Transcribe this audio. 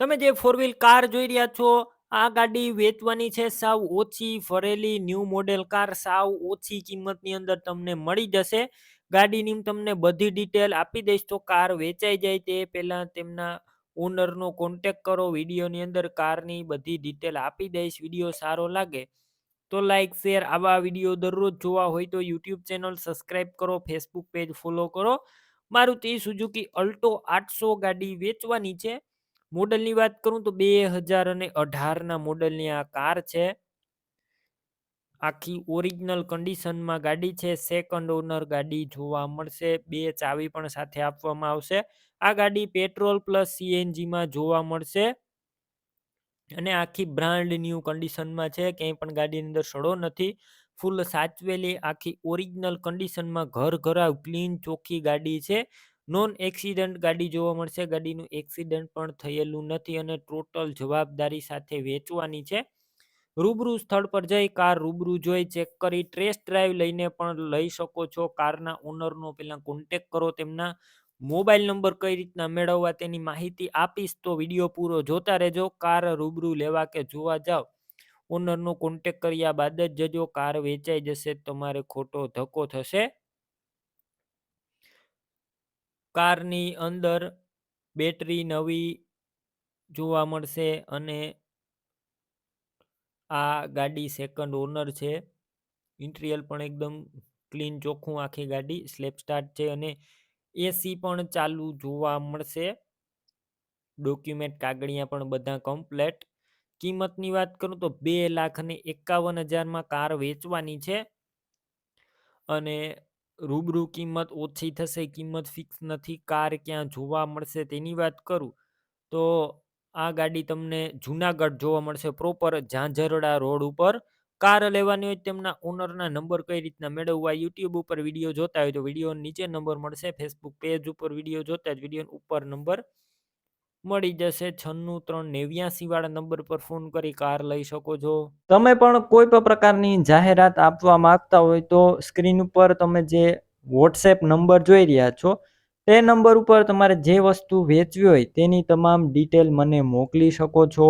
તમે જે four wheel car જોઈ રહ્યા છો, આ ગાડી વેચવાની છે, સાવ ઓછી ફરેલી ન્યૂ મોડેલ કાર સાવ ઓછી કિંમતની અંદર તમને મળી જશે. ગાડીની તમને બધી ડિટેલ આપી દઈશ, તો કાર વેચાઈ જાય તે પહેલાં તેમના ઓનરનો કોન્ટેક કરો વિડીયોની અંદર કારની બધી ડિટેલ આપી દઈશ વીડિયો સારો લાગે. તો લાઇક શેર આવા વીડિયો દરરોજ જોવા હોય તો યુટ્યુબ ચેનલ સબસ્ક્રાઈબ કરો ફેસબુક પેજ ફોલો કરો. મારુતિ સુઝુકી અલ્ટો આઠસો ગાડી વેચવાની છે. મોડલની વાત કરું તો બે હજાર અને અઢારના મોડલની આ કાર છે. આખી ઓરિજિનલ કન્ડિશનમાં ગાડી છે. સેકન્ડ ઓનર ગાડી જોવા મળશે. બે ચાવી પણ સાથે આપવામાં આવશે. આ ગાડી પેટ્રોલ પ્લસ સીએનજીમાં જોવા મળશે. અને આખી બ્રાન્ડ ન્યૂ કન્ડિશનમાં છે. ક્યાંય પણ ગાડીની અંદર સડો નથી. ફૂલ સાચવેલી આખી ઓરિજિનલ કન્ડિશનમાં ઘર ઘરા ક્લીન ચોખ્ખી ગાડી છે. નોન એક્સિડન્ટ ગાડી જોવા મળશે. ગાડીનું એક્સિડન્ટ પણ થયેલું નથી અને ટોટલ જવાબદારી સાથે વેચવાની છે. રૂબરૂ સ્થળ પર જઈ કાર રૂબરૂ જોઈ ચેક કરી ટેસ્ટ ડ્રાઈવ લઈને પણ લઈ શકો છો. કારના ઓનરનો પહેલાં કોન્ટેક કરો, તેમના મોબાઈલ નંબર કઈ રીતના મેળવવા તેની માહિતી આપીશ તો વીડિયો પૂરો જોતા રહેજો. કાર રૂબરૂ લેવા કે જોવા જાઓ ઓનરનો કોન્ટેક કર્યા બાદ જ જજો કાર વેચાઈ જશે, તમારે ખોટો ધક્કો થશે. કારની અંદર બેટરી નવી જોવા મળશે અને આ ગાડી સેકન્ડ ઓનર છે. ઇન્ટિરિયર પણ એકદમ ક્લીન ચોખ્ખું આખી ગાડી સ્લેપ સ્ટાર્ટ છે અને એસી પણ ચાલુ જોવા મળશે. ડોક્યુમેન્ટ કાગળિયા પણ બધા કમ્પ્લેટ કિંમતની વાત કરું તો બે લાખ ને એકાવન હજારમાં કાર વેચવાની છે. અને રૂબરૂ કિંમત ઓછી થશે, કિંમત ફિક્સ નથી, કાર ક્યાં જોવા મળશે તેની વાત કરું, તો આ ગાડી તમને જુનાગઢ જોવા મળશે પ્રોપર ઝાંઝરડા રોડ ઉપર. કાર લેવાની હોય તેમના ઓનરના નંબર કઈ રીતના મેળવવા યુટ્યુબ ઉપર વીડિયો જોતા હોય તો વીડિયો નીચે નંબર મળશે ફેસબુક પેજ ઉપર વીડિયો જોતા જ વીડિયો ઉપર નંબર મળી જશે છન્નું ત્રણ નેવ્યાસી વાળા નંબર પર ફોન કરી કાર લઈ શકો છો. તમે પણ કોઈ પણ પ્રકારની જાહેરાત આપવા માંગતા હોય તો સ્ક્રીન ઉપર તમે જે વોટ્સએપ નંબર જોઈ રહ્યા છો, તે નંબર ઉપર તમારે જે વસ્તુ વેચવી હોય તેની તમામ ડિટેલ મને મોકલી શકો છો.